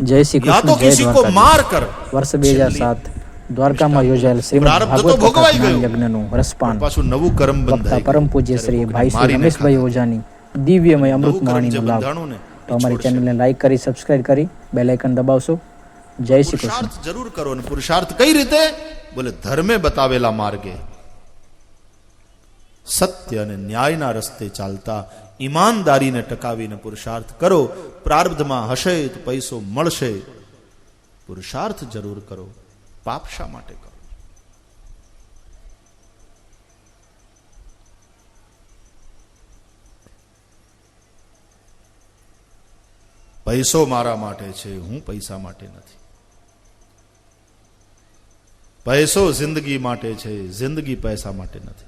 જય શ્રી या तो કૃષ્ણ જય किसी को દ્વારકા मार कर વર્ષ બે હજાર સાત દ્વારકામાં યોજાયેલ શ્રીમદ પ્રારબ્ધ તો ભાગવત ભોગવાઈ કથા ગયું. યજ્ઞનું રસપાન પાછું નવું કર્મ વક્તા બંધાય પરમ પૂજ્ય શ્રી ભાઈ શ્રી મારીને રમેશભાઈ ઓઝાની દિવ્યમય નવું કર્મ જે અમૃતવાણીનો લાભ બંધાણું ને તો અમારી ચેનલને લાઈક કરી સબસ્ક્રાઇબ કરી બેલ આઇકન દબાવશો જય શ્રી કૃષ્ણ પુરુષાર્થ જરૂર કરો ને પુરુષાર્થ કઈ રીતે બોલે ધર્મે બતાવેલા માર્ગે સત્ય અને ન્યાયના રસ્તે ચાલતા ઈમાનદારીને ટકાવીને પુરુષાર્થ કરો, પ્રારબ્ધમાં હશે તો પૈસો મળશે. પુરુષાર્થ જરૂર કરો, પાપ શા માટે કરો? પૈસો મારા માટે છે, હું પૈસા માટે નથી. પૈસો જિંદગી માટે છે, જિંદગી પૈસા માટે નથી.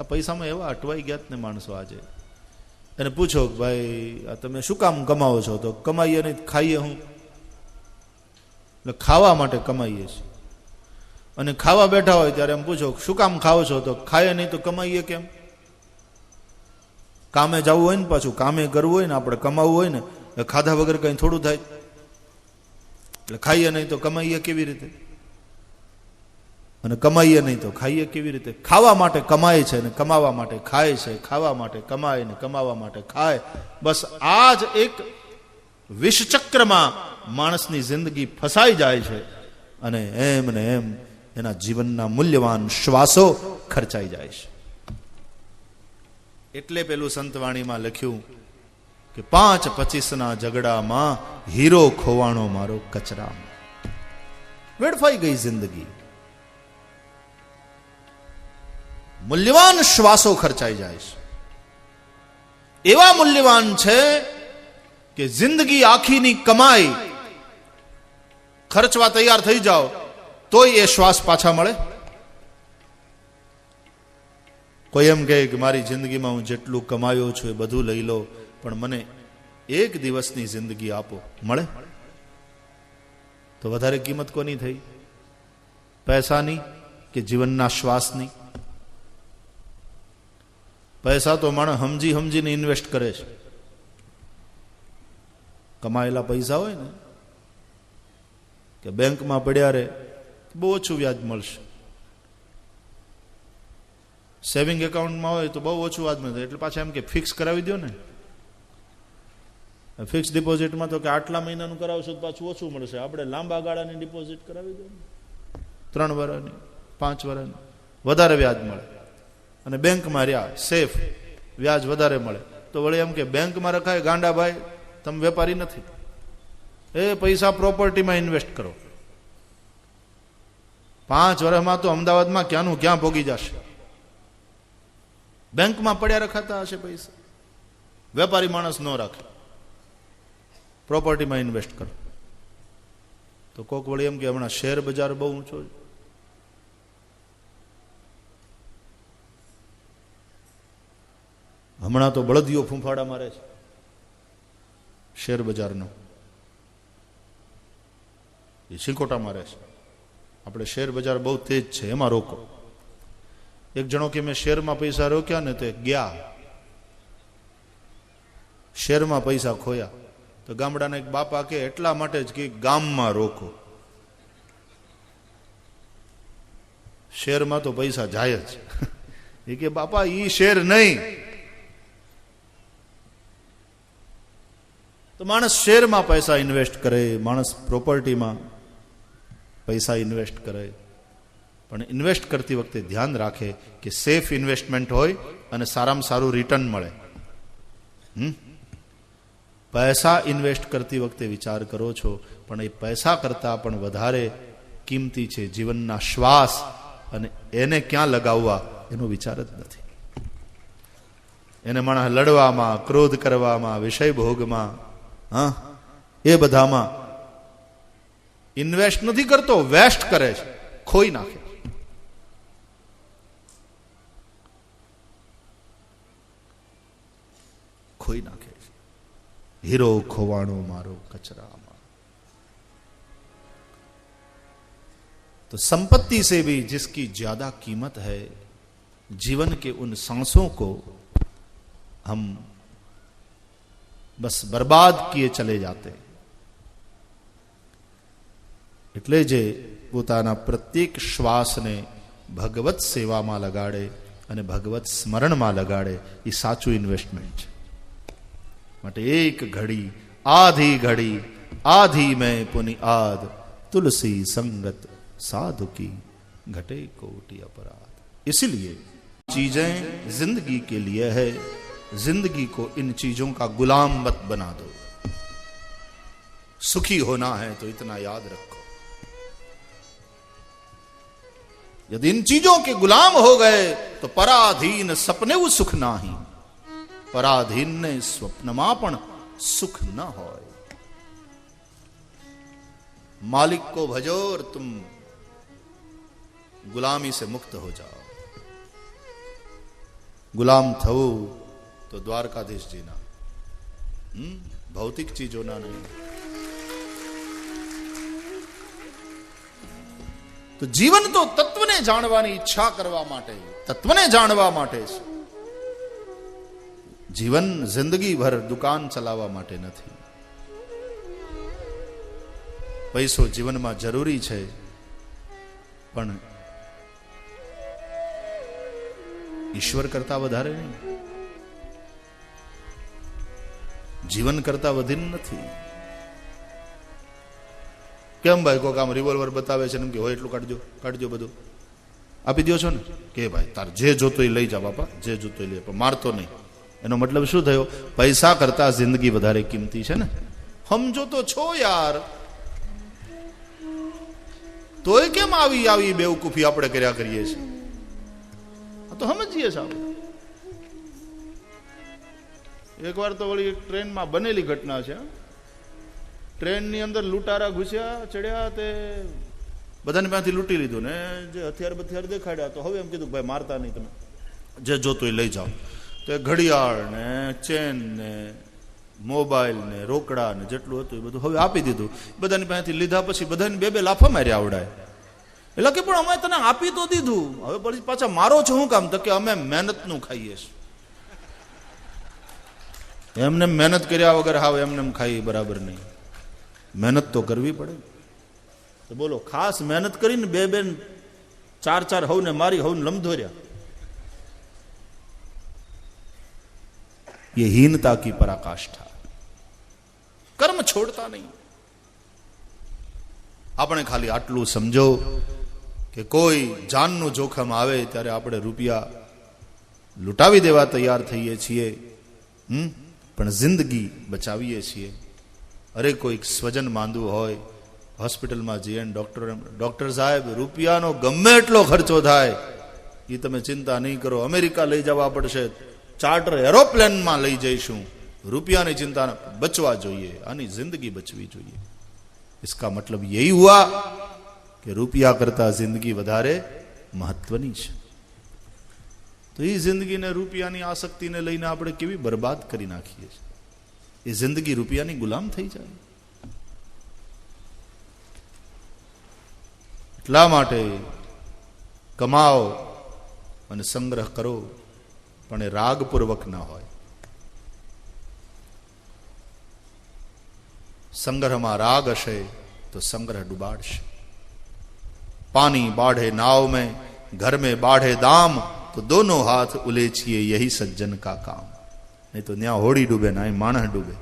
આ પૈસામાં એવા અટવાઈ ગયા ને માણસો આજે. એને પૂછો કે ભાઈ, આ તમે શું કામ કમાવો છો? તો કમાઈએ નહીં, ખાઈએ હું. એટલે ખાવા માટે કમાઈએ છીએ. અને ખાવા બેઠા હોય ત્યારે એમ પૂછો શું કામ ખાઓ છો? તો ખાઈએ નહીં તો કમાઈએ કેમ? કામે જવું હોય ને પાછું, કામે કરવું હોય ને, આપણે કમાવું હોય ને ખાધા વગર કંઈ થોડું થાય. એટલે ખાઈએ નહીં તો કમાઈએ કેવી રીતે? અને કમાઈએ નહીં તો ખાઈએ કેવી રીતે? ખાવા માટે કમાય છે ને કમાવા માટે ખાય છે, ખાવા માટે કમાય ને કમાવા માટે ખાય. બસ આ જ એક વિષચક્રમાં માણસની જિંદગી ફસાઈ જાય છે અને એમ ને એમ એના જીવનના મૂલ્યવાન શ્વાસો ખર્ચાઈ જાય છે. એટલે પેલું સંતવાણીમાં લખ્યું કે પાંચ પચીસના ઝઘડામાં હીરો ખોવાણો મારો કચરામાં. વેડફાઈ ગઈ જિંદગી. મૂલ્યવાન શ્વાસો ખર્ચાઈ જાય છે. એવા મૂલ્યવાન છે કે જિંદગી આખીની કમાઈ ખર્ચવા તૈયાર થઈ જાઓ, તોય એ શ્વાસ પાછા મળે. કોઈ એમ કહે કે મારી જિંદગીમાં હું જેટલું કમાયો છું એ બધું લઈ લો, પણ મને એક દિવસની જિંદગી આપો, મળે? તો વધારે કિંમત કોની થઈ? પૈસાની કે જીવનના શ્વાસની? પૈસા તો માણસ સમજી સમજીને ઇન્વેસ્ટ કરે છે. કમાયેલા પૈસા હોય ને, કે બેંકમાં પડ્યા રહે બહુ ઓછું વ્યાજ મળશે. સેવિંગ એકાઉન્ટમાં હોય તો બહુ ઓછું વ્યાજ મળે એટલે પાછા એમ કે ફિક્સ કરાવી દો ને. ફિક્સ ડિપોઝિટમાં તો કે આટલા મહિનાનું કરાવશો તો પાછું ઓછું મળશે. આપણે લાંબા ગાળાની ડિપોઝિટ કરાવી દો ત્રણ વર્ષની પાંચ વર્ષની વધારે વ્યાજ મળે. અને બેંકમાં રહ્યા સેફ વ્યાજ વધારે મળે. તો વળી એમ કે બેંકમાં રખાય ગાંડાભાઈ તમે વેપારી નથી. એ પૈસા પ્રોપર્ટીમાં ઇન્વેસ્ટ કરો. પાંચ વર્ષમાં તો અમદાવાદમાં ક્યાંનું ક્યાં ભોગી જશે? બેંકમાં પડ્યા રખાતા હશે પૈસા. વેપારી માણસ ન રાખે. પ્રોપર્ટીમાં ઇન્વેસ્ટ કરો. તો કોક વળી એમ કે, હમણાં શેર બજાર બહુ ઊંચો છે. હમણાં તો બળદીઓ ફૂંફાડા મારે છે. શેર બજારનો. એ સિલકોટા મારે છે. આપણે શેર બજાર બહુ તેજ છે, એમાં રોકો. એક જણો કે મેં શેરમાં પૈસા રોક્યા ને તે ગયા. શેરમાં પૈસા ખોયા. તો ગામડાના એક બાપા કે એટલા માટે જ કે ગામમાં રોકો. શેરમાં તો પૈસા જાય જ. એ કે બાપા, ઈ શેર નહીં. તો માણસ શેરમાં પૈસા ઇન્વેસ્ટ કરે, માણસ પ્રોપર્ટીમાં પૈસા ઇન્વેસ્ટ કરે. પણ ઇન્વેસ્ટ કરતી વખતે ધ્યાન રાખે કે સેફ ઇન્વેસ્ટમેન્ટ હોય અને સારામાં સારું રિટર્ન મળે? પૈસા ઇન્વેસ્ટ કરતી વખતે વિચાર કરો છો, પણ એ પૈસા કરતાં પણ વધારે કિંમતી છે જીવનના શ્વાસ અને એને ક્યાં લગાવવા એનો વિચાર જ નથી. એને માણસ લડવામાં, ક્રોધ કરવામાં, વિષય ભોગમાં હા એ બધામાં ઇન્વેસ્ટ નથી કરતો વેસ્ટ કરે છે ખોઈ નાખે ખોઈ નાખે છે હીરો ખોવાણો મારો કચરામાં तो संपत्ति से भी जिसकी ज्यादा कीमत है जीवन के उन सांसों को हम बस बर्बाद किए चले जाते हैं એટલે જે પોતાના પ્રત્યેક શ્વાસને ભગવત સેવામાં લગાડે અને ભગવત સ્મરણમાં લગાડે એ સાચું ઇન્વેસ્ટમેન્ટ છે માટે એક ઘડી આધી ઘડી आधी में पुनि आद तुलसी संगत साधु की घटे कोटि अपराध इसीलिए चीजें जिंदगी के लिए है ज़िंदगी को इन चीज़ों का गुलाम मत बना दो। सुखी होना है तो इतना याद रखो। यदि इन चीज़ों के गुलाम हो गए तो पराधीन सपने वो सुख नाही। पराधीन ने स्वप्नमा पण सुख न हो मालिक को भजो और तुम गुलामी से मुक्त हो जाओ। गुलाम થવું તો દ્વારકાધીશજીના? ભૌતિક ચીજોના નહીં. તો જીવન તો તત્વને જાણવાની ઈચ્છા કરવા માટે, તત્વને જાણવા માટે છે. જીવન જિંદગીભર દુકાન ચલાવવા માટે નથી. પૈસો જીવનમાં જરૂરી છે, પણ ઈશ્વર કરતા વધારે નહીં. જીવન કરતા વધીને નથી. કેમ ભાઈ કોક આમ રિવોલ્વર બતાવે છે એમ કે, હોય એટલું કાઢજો કાઢજો બધું. આપી દો છો ને? કે ભાઈ, તાર જે જોતો એ લઈ જા બાપા, જે જોતો એ લઈ પણ મારતો નહીં. એનો મતલબ શું થયો? પૈસા કરતા જિંદગી વધારે કિંમતી છે ને? સમજો તો છો યાર. તોય કેમ આવી આવી બેવકૂફી આપણે કર્યા કરીએ છીએ? તો સમજીએ છીએ આપણે. એકવાર તો વળી ટ્રેનમાં બનેલી ઘટના છે. ટ્રેનની અંદર લૂંટારા ઘૂસ્યા, ચડ્યા તે બધાને પાસેથી લૂંટી લીધું ને જે હથિયાર બથિયાર દેખાડ્યા તો હવે એમ કીધું ભાઈ, મારતા નહીં તમે. જે જોતો એ લઈ જાઓ. તો ઘડિયાળ ને ચેન ને મોબાઈલ ને રોકડા ને જેટલું હતું એ બધું હવે આપી દીધું. બધાની પાસેથી લીધા પછી બધાને બે બે લાફા માર્યા આવડાય. એટલે કે પણ અમે તને આપી તો દીધું. હવે પછી પાછા મારો છો શું કામ? તો કે અમે મહેનતનું ખાઈએ છીએ. એમને મહેનત કર્યા વગર હાવ એમને ખાઈ બરાબર નહીં. મહેનત તો કરવી પડે. તો બોલો, ખાસ મહેનત કરીને બે બેન ચાર ચાર હવને મારી હવને લમધોર્યા એ હીનતા કી પરાકાષ્ઠા. કર્મ છોડતા નહીં. આપણે ખાલી આટલું સમજો કે કોઈ જાનનું જોખમ આવે ત્યારે આપણે રૂપિયા લૂંટાવી દેવા તૈયાર થઈએ છીએ. હમ? પણ જિંદગી બચાવીએ છીએ અરે કોઈક સ્વજન માંદવું હોય હોસ્પિટલમાં જઈએ ને ડોક્ટર ડોક્ટર સાહેબ રૂપિયાનો ગમે એટલો ખર્ચો થાય એ તમે ચિંતા નહીં કરો અમેરિકા લઈ જવા પડશે ચાર્ટર એરોપ્લેનમાં લઈ જઈશું રૂપિયાની ચિંતા ન- બચવા જોઈએ આની જિંદગી બચવી જોઈએ इसका मतलब यही हुआ કે રૂપિયા કરતા જિંદગી વધારે મહત્વની છે તો એ જિંદગીને રૂપિયાની આસક્તિને લઈને આપણે કેવી બરબાદ કરી નાખીએ છીએ? એ જિંદગી રૂપિયાની ગુલામ થઈ જાય. એટલા માટે કમાઓ અને સંગ્રહ કરો, પણ એ રાગપૂર્વક ના હોય. સંગ્રહમાં રાગ હશે તો સંગ્રહ ડૂબાડશે. પાણી બાઢે નાવ મેં, ઘર મેં બાઢે દામ तो दोनों हाथ उलेचिए यही सज्जन का काम नहीं तो न्या होड़ी डूबे ना माणस डूबे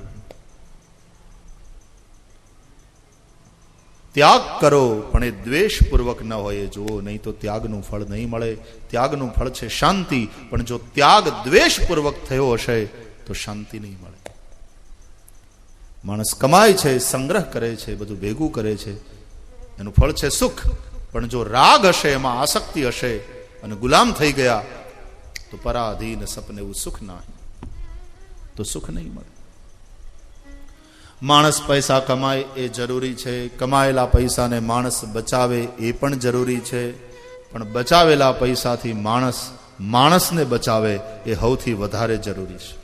ત્યાગ કરો પણ એ દ્વેષપૂર્વક ન હોય એ જુઓ નહીં તો ત્યાગનું ફળ નહીં મળે ત્યાગનું ફળ છે શાંતિ પણ જો ત્યાગ દ્વેષપૂર્વક થયો હશે તો શાંતિ નહીં મળે માણસ કમાય છે સંગ્રહ કરે છે બધું ભેગું કરે છે એનું ફળ છે સુખ પણ જો રાગ હશે એમાં આસક્તિ હશે અને ગુલામ થઈ ગયા, તો પરાધીન સપને એવું સુખ ના તો સુખ નહીં મળે. માણસ પૈસા કમાય એ જરૂરી છે, કમાયેલા પૈસાને માણસ બચાવે એ પણ જરૂરી છે, પણ બચાવેલા પૈસાથી માણસ, માણસને બચાવે એ સૌથી વધારે જરૂરી છે.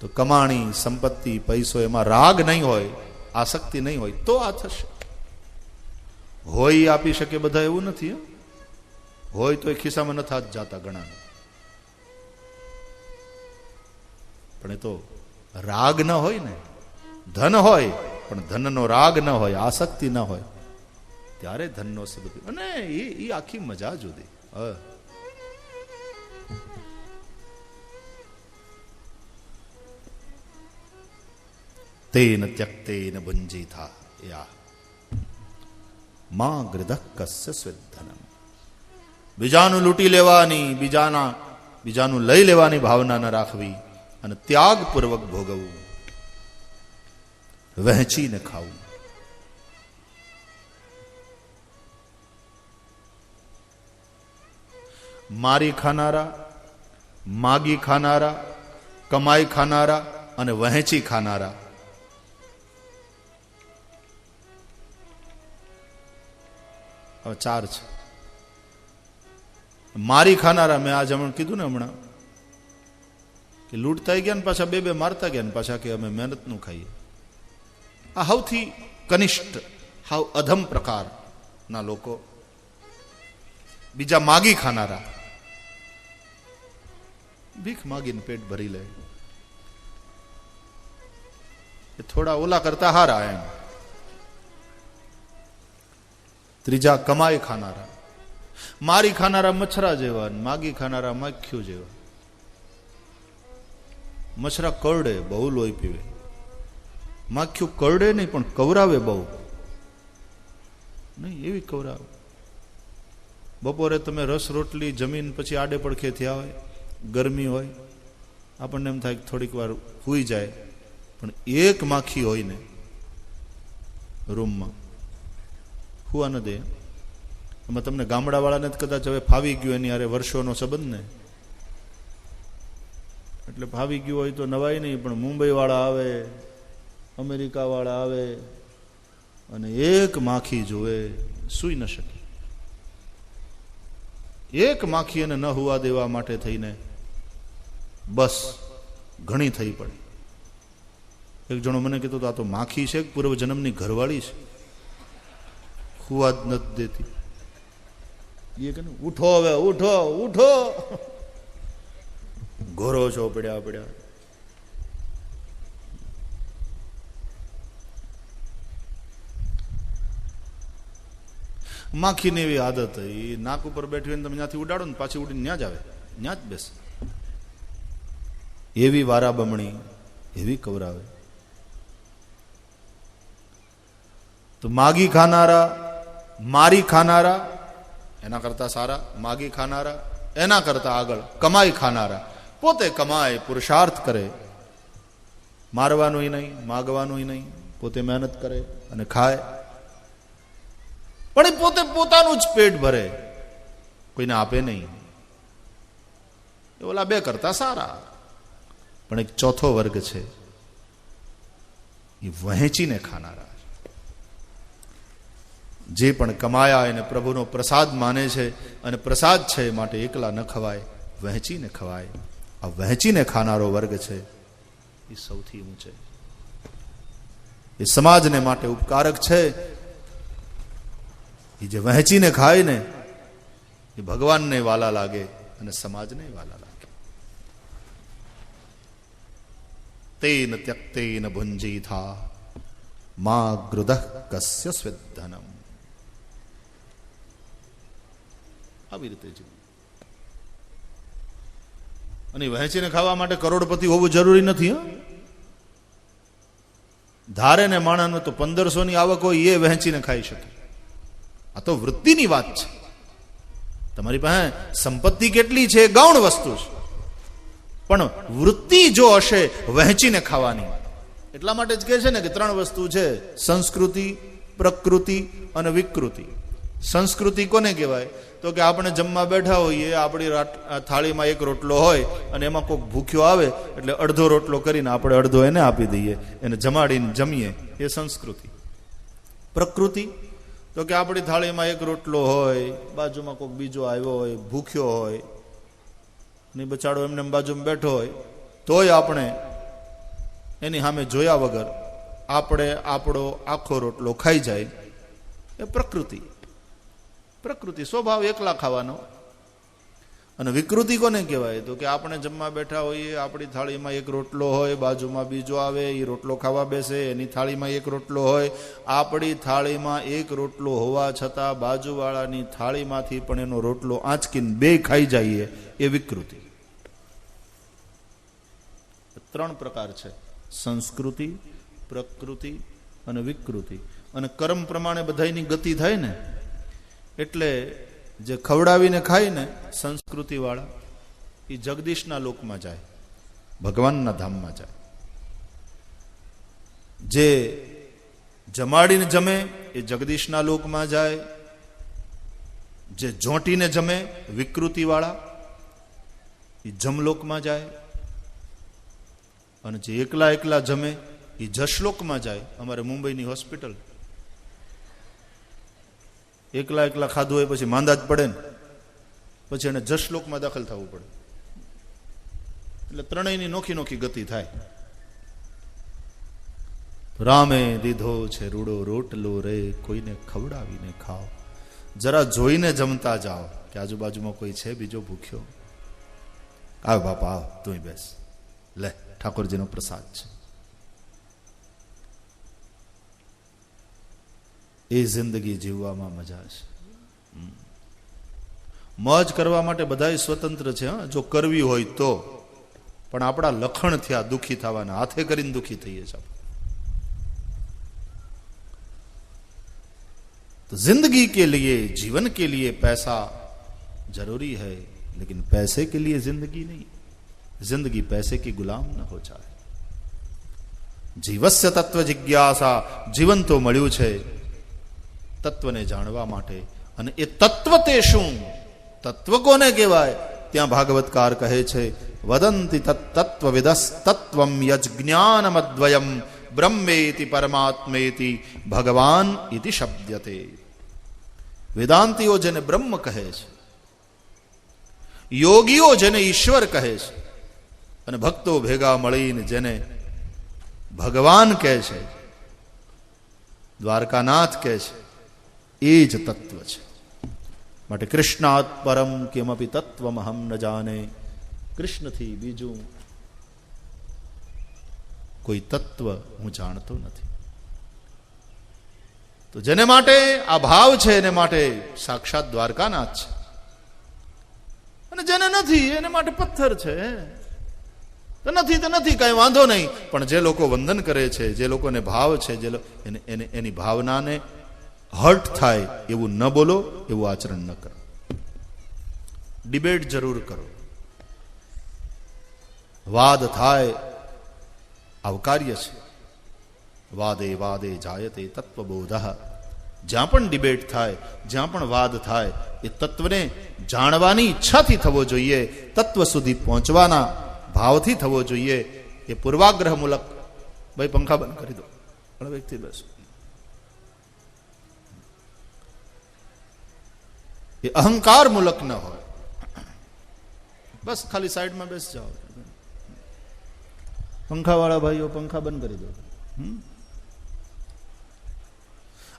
તો કમાણી, સંપત્તિ, પૈસો એમાં રાગ નહીં હોય, આસક્તિ નહીં હોય, તો આ થશે. હોય આપી શકે બધા એવું નથી હોય તો એ ખિસ્સામાં નથી હાથ જાતા ઘણા પણ એ તો રાગ ન હોય ને. ધન હોય, પણ ધનનો રાગ ન હોય, આસક્તિ ન હોય. ત્યારે ધનનો સદુપયોગ. અને એ એ આખી મજા જુદી. તેન ત્યક્તેન ભુંજીથા યા. માં ગૃદક કસ્ય સ્વેધનમ બીજાનું લૂંટી લેવાની બીજાના બીજાનું લઈ લેવાની ભાવના ન રાખવી અને ત્યાગપૂર્વક ભોગવવું વહેંચીને ખાવું મારી ખાનારા માગી ખાનારા કમાઈ ખાનારા અને વહેંચી ખાનારા હવે ચાર છે. મારી ખાનારા મેં આજ હમણાં કીધું ને હમણાં કે લૂંટતા ગયા ને પાછા બે બે મારતા ગયા ને પાછા કે અમે મહેનતનું ખાઈએ. આ સૌથી કનિષ્ઠ હાવ અધમ પ્રકારના લોકો બીજા માગી ખાનારા. ભીખ માગીને પેટ ભરી લે. એ થોડા ઓલા કરતા હારા એમ. ત્રીજા કમાઈ ખાનારા. મારી ખાનારા મચ્છરા જેવા માગી ખાનારા માખ્યું જેવા. મચ્છરા કરડે, બહુ લોહી પીવે. માખ્યું કરડે નહીં, પણ કવરાવે બહુ. નહીં, એવી કવરાવે. બપોરે તમે રસ રોટલી જમીન પછી આડે પડખે થયા હોય, ગરમી હોય, આપણને એમ થાય કે થોડીક વાર હુઈ જાય, પણ એક માખી હોય ને, રૂમમાં. હુવા ન દે. એમાં તમને ગામડાવાળાને જ કદાચ હવે ફાવી ગયું એની અરે વર્ષોનો સંબંધ ને એટલે ફાવી ગયું હોય તો નવાય નહીં, પણ મુંબઈવાળા આવે અમેરિકા વાળા આવે, અને એક માખી જોવે, સૂઈ ન શકે. એક માખી એને ન હોવા દેવા માટે થઈને બસ ઘણી થઈ પડે. એક જણો મને કીધું તો આ તો માખી છે પૂર્વ જન્મની ઘરવાળી છે? હુવા જ નથી દેતી. એ કે ઉઠો હવે, ઉઠો ઉઠો. ઘોરો છો પડ્યા પડ્યા. માખીની એવી આદત એ નાક ઉપર બેઠી હોય ને તમે ત્યાંથી ઉડાડો ને પાછી ઉડીને ત્યાં જ આવે ત્યાં જ બેસે. એવી વારા બમણી એવી કવરાવે. તો માગી ખાનારા મારી ખાનારા, એના કરતા સારા, માગી ખાનારા, એના કરતા આગળ કમાઈ ખાનારા. પોતે કમાય, પુરુષાર્થ કરે. મારવાનું નહીં માગવાનું નહીં, પોતે મહેનત કરે અને ખાય. પણ એ પોતે પોતાનું જ પેટ ભરે. કોઈને આપે નહીં. એ ઓલા બે કરતા સારા. પણ એક ચોથો વર્ગ છે. એ વહેંચીને ખાનારા. જે પણ કમાયા એને પ્રભુનો પ્રસાદ માને છે અને પ્રસાદ છે માટે એકલા ન ખવાય, વહેંચીને ખવાય. આ વહેંચીને ખાનારો વર્ગ છે એ સૌથી ઊંચે. એ સમાજને માટે ઉપકારક છે. એ જે વહેંચીને ખાય ને, એ ભગવાનને વાલા લાગે અને સમાજને વાલા લાગે. તેન ત્યક્તેન ભુંજીથા, મા ગૃદ કસ્ય સ્વેધનમ આવી રીતે જીવવું. અને વહેંચીને ખાવા માટે કરોડપતિ હોવું જરૂરી નથી ધારે ને માણસનો તો પંદરસો ની આવક હોય એ વહેંચીને ખાઈ શકે. આ તો વૃત્તિની વાત છે. તમારી પાસે સંપત્તિ કેટલી છે ગૌણ વસ્તુ છે. પણ વૃત્તિ જો હશે, વહેંચીને ખાવાની. એટલા માટે જ કહે છે ને કે ત્રણ વસ્તુ છે, સંસ્કૃતિ, પ્રકૃતિ અને વિકૃતિ. સંસ્કૃતિ કોને કહેવાય? તો કે આપણે જમવા બેઠા હોઈએ, આપણી થાળીમાં એક રોટલો હોય અને એમાં કોઈક ભૂખ્યો આવે, એટલે અડધો રોટલો કરીને આપણે અડધો એને આપી દઈએ, એને જમાડીને જમીએ. એ સંસ્કૃતિ. પ્રકૃતિ? તો કે આપણી થાળીમાં એક રોટલો હોય, બાજુમાં કોઈક બીજો આવ્યો હોય, ભૂખ્યો હોય, ને બચાડો એમને એમ બાજુમાં બેઠો હોય, તોય આપણે એની સામે જોયા વગર આપણે આપણો આખો રોટલો ખાઈ જાય. એ પ્રકૃતિ. પ્રકૃતિ, સ્વભાવ એકલા ખાવાનો. અને વિકૃતિ કોને કહેવાય? તો કે આપણે જમવા બેઠા હોઈએ, આપણી થાળીમાં એક રોટલો હોય, બાજુમાં બીજો આવે એ રોટલો ખાવા બેસે, એની થાળીમાં એક રોટલો હોય. આપણી થાળીમાં એક રોટલો હોવા છતાં બાજુવાળાની થાળીમાંથી પણ એનો રોટલો આંચકીને બે ખાઈ જઈએ, એ વિકૃતિ. ત્રણ પ્રકાર છે. સંસ્કૃતિ, પ્રકૃતિ અને વિકૃતિ. અને કર્મ પ્રમાણે બધાયની ગતિ થાય ને એટલે જે ખવડાવીને ખાય ને સંસ્કૃતિવાળા, એ જગદીશના લોકમાં જાય, ભગવાનના ધામમાં જાય. જે જમાડીને જમે, એ જગદીશના લોકમાં જાય. જે જોંટીને જમે, વિકૃતિવાળા, એ જમલોકમાં જાય. અને જે એકલા એકલા જમે, એ જશલોકમાં જાય, અમારે મુંબઈની હોસ્પિટલ. એકલા એકલા ખાધું હોય પછી માંદા જ પડે ને. પછી એને જશલોકમાં દાખલ થવું પડે. એટલે ત્રણેયની નોખી નોખી ગતિ થાય. રામે દીધો છે રૂડો રોટલો રે, કોઈને ખવડાવીને ખાઓ. જરા જોઈને જમતા જાઓ, કે આજુબાજુમાં કોઈ છે બીજો ભૂખ્યો? આવ બાપા, આવ તું બેસ. લે, ઠાકોરજીનો પ્રસાદ છે. એ જિંદગી જીવવામાં મજા છે હમ. મોજ કરવા માટે બધા સ્વતંત્ર છે હં, જો કરવી હોય તો પણ આપણા લખણ થયા દુખી થવાના હાથે કરીને દુખી થઈએ છીએ આપણે. तो जिंदगी के लिए जीवन के लिए पैसा जरूरी है लेकिन पैसे के लिए जिंदगी नहीं जिंदगी पैसे की गुलाम न हो जाए જીવસ્ય તત્વ જિજ્ઞાસા જીવન તો મળ્યું છે તત્વને જાણવા માટે. અને એ તત્વ તે શું? તત્વ કોને કહેવાય? ત્યાં ભાગવતકાર કહે છે, વદંતી તત્વ વિદસ તત્વમ યજ્ઞાનમદ્વયમ બ્રહ્મેતિ પરમાત્મેતિ ભગવાન ઇતિ શબ્દતે. વેદાંતિઓ જેને બ્રહ્મ કહે છે, યોગીઓ જેને ઈશ્વર કહે છે, અને ભક્તો ભેગા મળીને જેને ભગવાન કહે છે, દ્વારકાનાથ કહે છે એ જ તત્વ છે. માટે કૃષ્ણાત પરમ કેમપી તત્વમહમ ન જાણે. કૃષ્ણથી બીજું કોઈ તત્વ હું જાણતો નથી. તો જેને માટે આ ભાવ છે, એને માટે સાક્ષાત દ્વારકાનાથ છે. અને જેને નથી, એને માટે પથ્થર છે. તો નથી તો નથી, કઈ વાંધો નહીં. પણ જે લોકો વંદન કરે છે, જે લોકોને ભાવ છે, જે એને ભાવનાને હર્ટ થાય એવું ન બોલો, એવું આચરણ ન કરો. ડિબેટ જરૂર કરો. વાદ થાય, આવકાર્ય છે. વાદે વાદે જાયતે તત્વબોધ. જ્યાં પણ ડિબેટ થાય, જ્યાં પણ વાદ થાય, એ તત્વને જાણવાની ઈચ્છાથી થવો જોઈએ, તત્વ સુધી પહોંચવાના ભાવથી થવો જોઈએ, એ પૂર્વાગ્રહ મૂલક ભાઈ, પંખા બંધ કરી દો. પણ વ્યક્તિ બેસો એ અહંકાર મૂલક ન હોય. બસ ખાલી સાઈડમાં બેસ જાઓ. પંખાવાળા ભાઈઓ, પંખા બંધ કરી દો?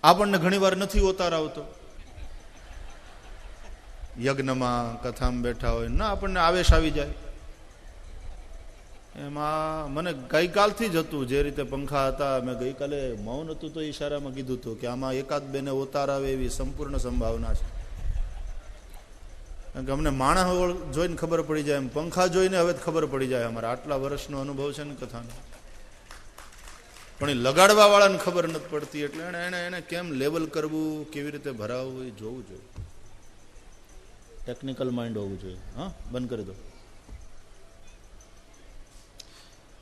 આપણને ઘણી વાર નથી ઉતાર આવતો યજ્ઞમાં, કથામાં બેઠા હોય, ના, આપણને આવેશ આવી જાય. એમાં મને ગઈકાલથી જ હતું, જે રીતે પંખા હતા, મેં ગઈકાલે મૌન હતું તો ઈશારામાં કીધું હતું કે આમાં એકાદ બેને ઉતાર આવે એવી સંપૂર્ણ સંભાવના છે. અમને માણસ જોઈને ખબર પડી જાય, એમ પંખા જોઈને હવે ખબર પડી જાય અમારા. આટલા વર્ષનો અનુભવ છે ને કથાનો. પણ એ લગાડવા વાળાને ખબર નથી પડતી એટલે એને એને એને કેમ લેવલ કરવું, કેવી રીતે ભરાવવું, એ જોવું જોઈએ. ટેકનિકલ માઇન્ડ હોવું જોઈએ. હા, બંધ કરી દો.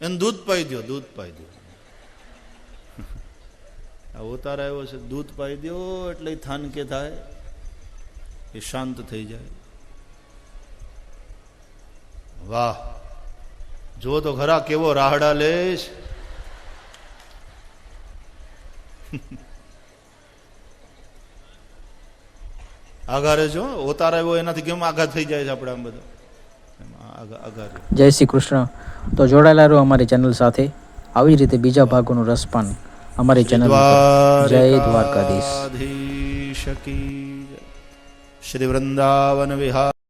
એને દૂધ પાઈ દો દૂધ પાઈ દો આ અવતાર આવ્યો છે, દૂધ પાઈ દો એટલે થાન કે થાય, એ શાંત થઈ જાય. વાહ. જો તો ખરા કેવો રાહડા લેશ આઘારે જો ઓતાર આવ્યો એનાથી કેમ આઘાત થઈ જાય છે આપણે આમ બધા? જય શ્રી કૃષ્ણ. તો જોડાયેલા રહો અમારી ચેનલ સાથે. આવી રીતે બીજા ભાગોનું રસપાન અમારી ચેનલ. જય દ્વારકાધીશ. શ્રી વૃંદાવન વિહાર.